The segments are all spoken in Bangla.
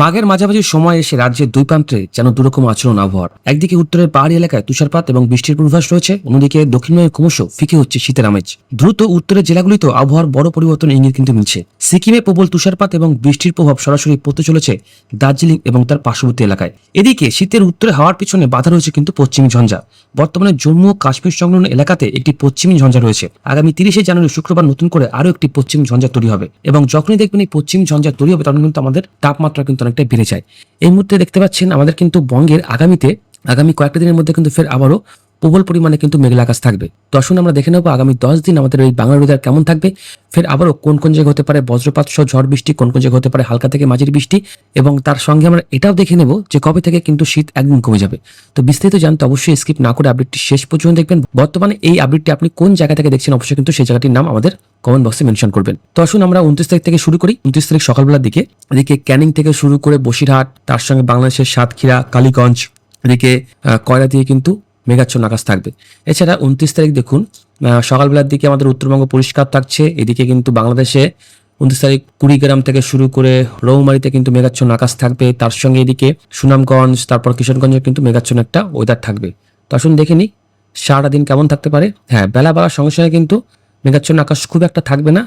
বাঘের মাঝামাঝি সময় এসে রাজ্যের দুই প্রান্তে যেন দুরকম আচরণ আবহাওয়ার। একদিকে উত্তরের পাহাড়ি এলাকায় তুষারপাত এবং বৃষ্টির পূর্বাভাস রয়েছে, অন্যদিকে দক্ষিণময় ক্রমশ ফিকে হচ্ছে শীতের আমেজ। দ্রুত উত্তরের জেলাগুলিতে আবহাওয়ার বড় পরিবর্তন ইঙ্গিত কিন্তু মিলছে। সিকিমে প্রবল তুষারপাত এবং বৃষ্টির প্রভাব সরাসরি পড়তে চলেছে দার্জিলিং এবং তার পার্শ্ববর্তী এলাকায়। এদিকে শীতের উত্তরে হাওয়ার পিছনে বাধা রয়েছে কিন্তু পশ্চিমী ঝঞ্ঝা। বর্তমানে জম্মু ও কাশ্মীর সংলগ্ন এলাকাতে একটি পশ্চিমী ঝঞ্ঝা রয়েছে। আগামী তিরিশে জানুয়ারি শুক্রবার নতুন করে আরও একটি পশ্চিম ঝঞ্ঝা তৈরি হবে এবং যখনই দেখবেন এই পশ্চিমী ঝঞ্ঝা তৈরি হবে, তখন কিন্তু আমাদের তাপমাত্রা কিন্তু অনেকটা বেড়ে যায়। এই মুহূর্তে দেখতে পাচ্ছেন আমাদের কিন্তু বঙ্গের আগামীতে, আগামী কয়েকটা দিনের মধ্যে কিন্তু ফের আবারও প্রবল পরিমাণে কিন্তু মেঘলা আকাশ থাকবে। তো আসুন আমরা দেখে নেব আগামী দশ দিন আমাদের এই বাংলার ওয়েদার কেমন থাকবে। ফের আবারও কোন কোন জায়গায় হতে পারে বজ্রপাত সহ ঝড় বৃষ্টি, কোন কোন জায়গায় হতে পারে হালকা থেকে মাঝির বৃষ্টি এবং তার সঙ্গে আমরা এটাও দেখে নেব যে কবে থেকে কিন্তু শীত একদম কমে যাবে। তো বিস্তারিত জানতে অবশ্যই স্কিপ না করে আপডেটটি শেষ পর্যন্ত দেখবেন। বর্তমানে এই আপডেটটি আপনি কোন জায়গা থেকে দেখছেন অবশ্যই কিন্তু সেই জায়গাটির নাম আমাদের কমেন্ট বক্সে মেনশন করবেন। তো আসুন আমরা উনত্রিশ তারিখ থেকে শুরু করি। উনত্রিশ তারিখ সকালবেলার দিকে এদিকে ক্যানিং থেকে শুরু করে বসিরহাট, তার সঙ্গে বাংলাদেশের সাতক্ষীরা, কালীগঞ্জ, এদিকে কয়লা দিয়ে কিন্তু মেঘাচ্ছন্ন আকাশ থাকবে। এছাড়া উনত্রিশ তারিখ দেখুন সকালবেলার দিকে আমাদের উত্তরবঙ্গ পরিষ্কার থাকছে। এদিকে কিন্তু বাংলাদেশে উনত্রিশ তারিখ কুড়িগ্রাম থেকে শুরু করে রৌমারিতে কিন্তু মেঘাচ্ছন্ন আকাশ থাকবে। তার সঙ্গে এদিকে সুনামগঞ্জ, তারপর কিশোরগঞ্জে কিন্তু মেঘাচ্ছন্ন একটা ওয়েদার থাকবে। তো আসুন দেখে নিই সারাটা দিন কেমন থাকতে পারে? হ্যাঁ বেলা বাড়ার সঙ্গে সঙ্গে কিন্তু মেঘাচ্ছন্ন আকাশ খুব একটা থাকবে না।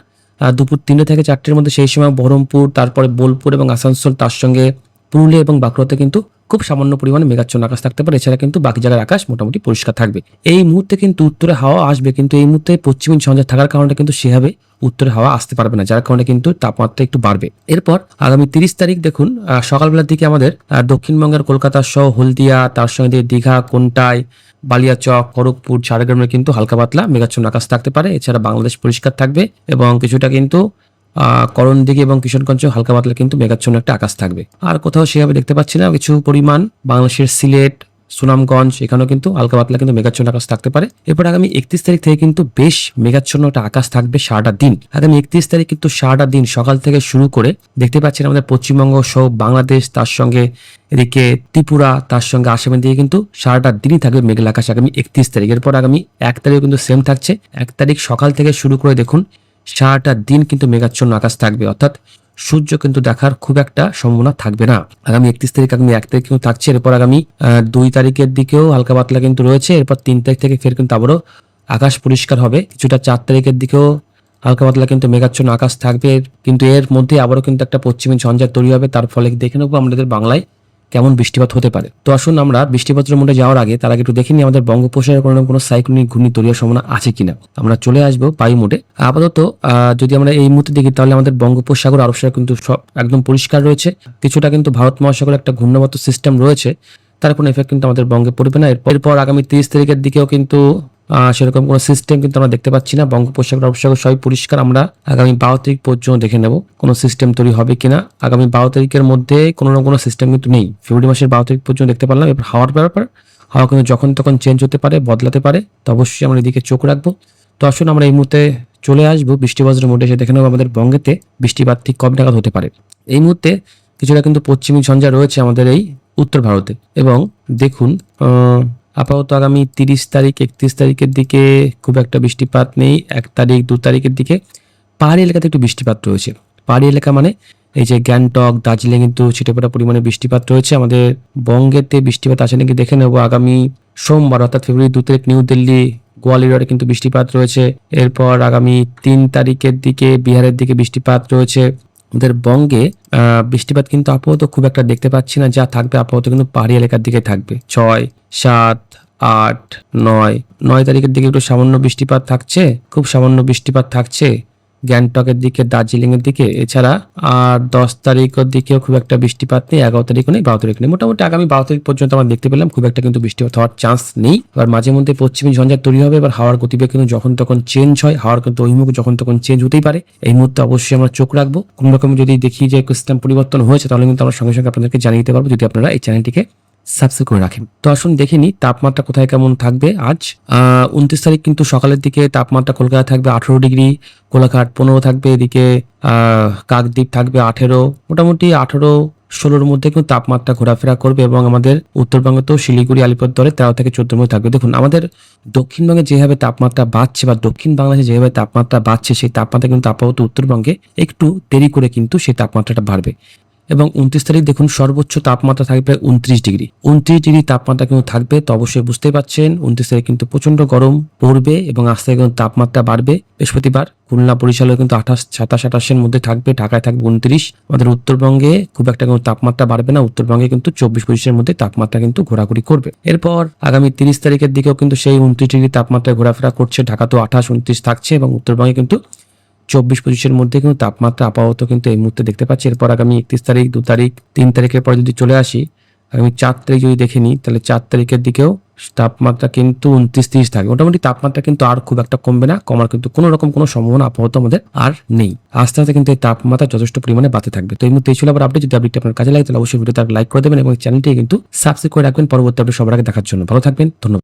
দুপুর তিনটে থেকে চারটের মধ্যে সেই সময় বহরমপুর, তারপরে বোলপুর এবং আসানসোল, তার সঙ্গে পুরুলিয়া এবং বাঁকুড়াতে কিন্তু খুব সামান্য পরিমাণে মেঘাচ্ছন্ন আকাশ থাকতে পারে। এছাড়া কিন্তু বাকি জায়গার আকাশ মোটামুটি পরিষ্কার থাকবে। এই মুহূর্তে কিন্তু উত্তরে হাওয়া আসবে, কিন্তু এই মুহূর্তে পশ্চিমী ঝঞ্ঝা থাকার কারণে কিন্তু সেভাবে উত্তরে হাওয়া আসতে পারবে না, যার কারণে কিন্তু তাপমাত্রা একটু বাড়বে। এরপর আগামী তিরিশ তারিখ দেখুন সকালবেলার দিকে আমাদের দক্ষিণবঙ্গের কলকাতা সহ হলদিয়া, তার সঙ্গে দীঘা, কোনটাই বালিয়াচক, খড়গপুর ঝাড়গ্রামে কিন্তু হালকা পাতলা মেঘাচ্ছন্ন আকাশ থাকতে পারে। এছাড়া বাংলাদেশ পরিষ্কার থাকবে এবং কিছুটা কিন্তু করণ দিকে এবং কিশোরগঞ্জে হালকা পাতলা কিন্তু মেঘাচ্ছন্ন একটা আকাশ থাকবে। আর কোথাও সেভাবে দেখতে পাচ্ছি না কিছু পরিমাণ বাংলাদেশের সিলেট সুনামগঞ্জ, এখানেও কিন্তু হালকা পাতলা কিন্তু মেঘাচ্ছন্ন আকাশ থাকতে পারে। এরপর আগামী একত্রিশ তারিখ থেকে কিন্তু বেশ মেঘাচ্ছন্ন একটা আকাশ থাকবে সারাটা দিন। আগামী একত্রিশ তারিখ কিন্তু সারাটা দিন সকাল থেকে শুরু করে দেখতে পাচ্ছেন আমাদের পশ্চিমবঙ্গ সহ বাংলাদেশ, তার সঙ্গে এদিকে ত্রিপুরা, তার সঙ্গে আসামের দিকে কিন্তু সারাটা দিনই থাকবে মেঘলা আকাশ আগামী একত্রিশ তারিখ। এরপর আগামী এক তারিখ কিন্তু সেম থাকছে। এক তারিখ সকাল থেকে শুরু করে দেখুন, সারাটা দিন কিন্তু মেঘাচ্ছন্ন আকাশ থাকবে। অর্থাৎ সূর্য কিন্তু দেখার খুব একটা সম্ভাবনা থাকবে না। আগামী একত্রিশ তারিখ, আগামী এক তারিখ কিন্তু থাকছে। এরপর আগামী দুই তারিখের দিকেও হালকা পাতলা কিন্তু রয়েছে। এরপর তিন তারিখ থেকে ফের কিন্তু আবারও আকাশ পরিষ্কার হবে। কিছুটা চার তারিখের দিকেও হালকা পাতলা কিন্তু মেঘাচ্ছন্ন আকাশ থাকবে। কিন্তু এর মধ্যে আবারও কিন্তু একটা পশ্চিমী ঝঞ্ঝা তৈরি হবে। তার ফলে দেখে নেব আমাদের বাংলায় কেমন বৃষ্টিপাত হতে পারে? তো আসুন আমরা বৃষ্টিপাতের মধ্যে যাওয়ার আগে তার আগে একটু দেখে নিই আমাদের বঙ্গোপসাগরে কোনো কোনো সাইক্লোনিক ঘূর্ণি হওয়ার সম্ভাবনা আছে কিনা। আমরা চলে আসব বায়ু মোডে। আপাতত যদি আমরা এই মুহূর্তে দেখি তাহলে আমাদের বঙ্গোপসাগর আরব সাগর কিন্তু সব একদম পরিষ্কার রয়েছে। কিছুটা কিন্তু ভারত মহাসাগরে একটা ঘূর্ণাবর্ত সিস্টেম রয়েছে। তার কোনো এফেক্ট কিন্তু আমাদের বঙ্গে পড়বে না। এরপর আগামী তিরিশ তারিখের দিকেও কিন্তু সেরকম কোনো সিস্টেম কিন্তু আমরা দেখতে পাচ্ছি না। বঙ্গোপসাগর আরব সাগর সবই পরিষ্কার। আমরা আগামী বারো তারিখ পর্যন্ত দেখে নেব কোনো সিস্টেম তৈরি হবে কিনা। আগামী বারো তারিখের মধ্যে কোনো না কোনো সিস্টেম কিন্তু নেই। ফেব্রুয়ারি মাসের বারো তারিখ পর্যন্ত দেখতে পারলাম। এবার হাওয়ার ব্যাপার। হাওয়া কিন্তু যখন তখন চেঞ্জ হতে পারে, বদলাতে পারে। তো অবশ্যই আমরা এদিকে চোখ রাখব। তো আসুন আমরা এই মুহূর্তে চলে আসব। বৃষ্টিবজ্রের মধ্যে এসে দেখে নেব আমাদের বঙ্গেতে বৃষ্টিপাত ঠিক কবে নাগাদ হতে পারে। এই মুহূর্তে কিছুটা কিন্তু পশ্চিমী ঝঞ্ঝা রয়েছে আমাদের এই উত্তর ভারতে। এবং দেখুন আপাতত আগামী তিরিশ তারিখ, একত্রিশ তারিখের দিকে খুব একটা বৃষ্টিপাত নেই। এক তারিখ, দু তারিখের দিকে পাহাড়ি এলাকাতে একটু বৃষ্টিপাত রয়েছে। পাহাড়ি এলাকা মানে এই যে গ্যাংটক, দার্জিলিং কিন্তু ছিটেফোঁটা পরিমাণে বৃষ্টিপাত রয়েছে। আমাদের বঙ্গেতে বৃষ্টিপাত আছে নাকি দেখে নেব। আগামী সোমবার অর্থাৎ ফেব্রুয়ারি দু তারিখ নিউ দিল্লি, গোয়ালিয়রে কিন্তু বৃষ্টিপাত রয়েছে। এরপর আগামী তিন তারিখের দিকে বিহারের দিকে বৃষ্টিপাত রয়েছে। আমাদের বঙ্গে বৃষ্টিপাত কিন্তু আপাতত খুব একটা দেখতে পাচ্ছি না, যা থাকবে আপাতত কিন্তু পাহাড়ি এলাকার দিকে থাকবে। ছয়, সাত, আট, নয় নয় তারিখের দিকে একটু সামান্য বৃষ্টিপাত থাকছে, খুব সামান্য বৃষ্টিপাত থাকছে। গ্যাংটকের দিকে দার্জিলিং এর দিকে, এছাড়া, আর দশ তারিখের দিকেও খুব একটা বৃষ্টিপাত নেই, এগারো তারিখও নেই, বারো তারিখ নেই। মোটামুটি আগামী বারো তারিখ পর্যন্ত আমরা দেখতে পেলাম খুব একটা কিন্তু বৃষ্টিপাত হওয়ার চান্স নেই। এবার মাঝে মধ্যে পশ্চিমী ঝঞ্ঝা তৈরি হবে, এবার হাওয়ার গতিবেগ কিন্তু যখন তখন চেঞ্জ হয়, হাওয়ার কিন্তু অভিমুখ যখন তখন চেঞ্জ হতেই পারে। এই মুহূর্তে অবশ্যই আমরা চোখ রাখব। কোন রকম যদি দেখি যে সিস্টেম পরিবর্তন হয়েছে, তাহলে কিন্তু আমরা সঙ্গে সঙ্গে আপনাদেরকে জানিয়ে দিতে পারব, যদি আপনারা এই চ্যানেলটিকে সাবস্ক্রাইব করে রাখেন। তো আসুন দেখে নিই তাপমাত্রা কোথায় কেমন থাকবে আজ। উনত্রিশ তারিখ কিন্তু সকালের দিকে তাপমাত্রা কলকাতা থাকবে আঠেরো ডিগ্রি কোলাঘাট পনেরো থাকবে, এদিকে কাকদ্বীপ থাকবে আঠেরো। মোটামুটি আঠেরো, ষোলোর মধ্যে কিন্তু তাপমাত্রা ঘোরাফেরা করবে এবং আমাদের উত্তরবঙ্গে তো শিলিগুড়ি, আলিপুরদুয়ারে তেরো থেকে চোদ্দোর মধ্যে থাকবে। দেখুন, আমাদের দক্ষিণবঙ্গে যেভাবে তাপমাত্রা বাড়ছে বা দক্ষিণ বাংলাদেশে যেভাবে তাপমাত্রা বাড়ছে, সেই তাপমাত্রা কিন্তু আপাতত উত্তরবঙ্গে একটু দেরি করে কিন্তু সেই তাপমাত্রাটা বাড়বে। এবং উনত্রিশ তারিখ দেখুন সর্বোচ্চ তাপমাত্রা থাকবে উনত্রিশ ডিগ্রি। উনত্রিশ ডিগ্রি তাপমাত্রা কিন্তু থাকবে, তো অবশ্যই বুঝতেই পারছেন, উনত্রিশ তারিখ কিন্তু প্রচণ্ড গরম পড়বে এবং আস্তে কিন্তু তাপমাত্রা বাড়বে। বৃহস্পতিবার খুলনা বরিশালে কিন্তু আঠাশ, সাতাশ, আঠাশের মধ্যে থাকবে, ঢাকায় থাকবে উনত্রিশ। আমাদের উত্তরবঙ্গে খুব একটা কিন্তু তাপমাত্রা বাড়বে না, উত্তরবঙ্গে কিন্তু চব্বিশ, পঁচিশের মধ্যে তাপমাত্রা কিন্তু ঘোরাঘুরি করবে। এরপর আগামী তিরিশ তারিখের দিকেও কিন্তু সেই উনত্রিশ ডিগ্রি তাপমাত্রায় ঘোরাফেরা করছে, ঢাকা তো আঠাশ, উনত্রিশ থাকছে এবং উত্তরবঙ্গে কিন্তু চব্বিশ পঁচিশের মধ্যে কিন্তু তাপমাত্রা আপাতত কিন্তু এই মুহূর্তে দেখতে পাচ্ছি। এরপর আগামী একত্রিশ তারিখ, দু তারিখ, তিন তারিখের পরে যদি চলে আসি, আগামী চার তারিখ যদি দেখে নিই, তাহলে চার তারিখের দিকেও তাপমাত্রা কিন্তু উনত্রিশ তিরিশ থাকে মোটামুটি তাপমাত্রা কিন্তু আর খুব একটা কমবে না, কমার কিন্তু কোনো রকম কোনো সম্ভাবনা আপাতত আমাদের আর নেই। আস্তে আস্তে কিন্তু এই তাপমাত্রা যথেষ্ট পরিমাণে বাড়তে থাকবে। তো এই মুহূর্তে এই ছিল আবার আপডেট যদি আপডেটটি আপনার কাজে লাগে, তাহলে অবশ্যই ভিডিওতে লাইক করে দেবেন এবং চ্যানেলটি কিন্তু সাবস্ক্রাইব করে রাখবেন। পরবর্তী আপডেট সবার আগে দেখার জন্য। ভালো থাকবেন, ধন্যবাদ।